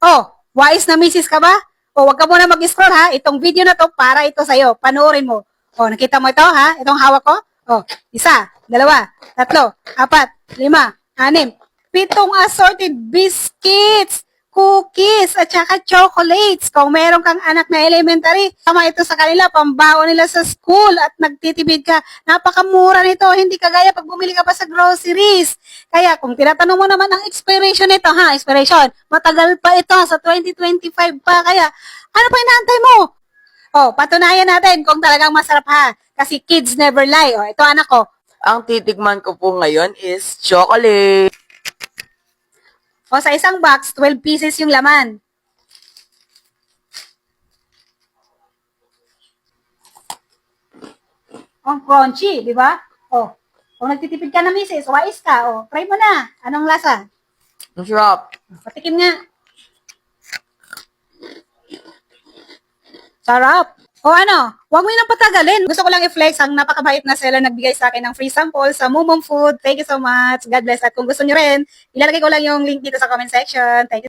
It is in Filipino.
Oh, wise na misis ka ba? O, wag ka muna mag-scroll ha. Itong video na to para ito sa'yo. Panoorin mo. O, nakita mo ito ha? Itong hawak ko? O, isa, dalawa, tatlo, apat, lima, anim, pitong assorted biscuits, cookies, at saka chocolates. Kung meron kang anak na elementary, tama ito sa kanila, pambaon nila sa school at nagtitipid ka. Napakamura nito, hindi kagaya pag bumili ka pa sa groceries. Kaya kung tinatanong mo naman ang expiration nito, ha, expiration, matagal pa ito, sa 2025 pa. Kaya, ano pa inaantay mo? Oh, patunayan natin kung talagang masarap ha. Kasi kids never lie. Oh, ito anak ko. Ang titikman ko po ngayon is chocolate. O sa isang box, 12 pieces yung laman. Ang crunchy, di ba? O, kung nagtitipid ka na misis, wais ka, o, try mo na. Anong lasa? Ang sarap. Patikim nga. Sarap. O ano, huwag mo nang patagalin. Gusto ko lang i-flex ang napakabait na seller nagbigay sa akin ng free sample sa Mumum Food. Thank you so much. God bless. At kung gusto nyo rin, ilalagay ko lang yung link dito sa comment section. Thank you.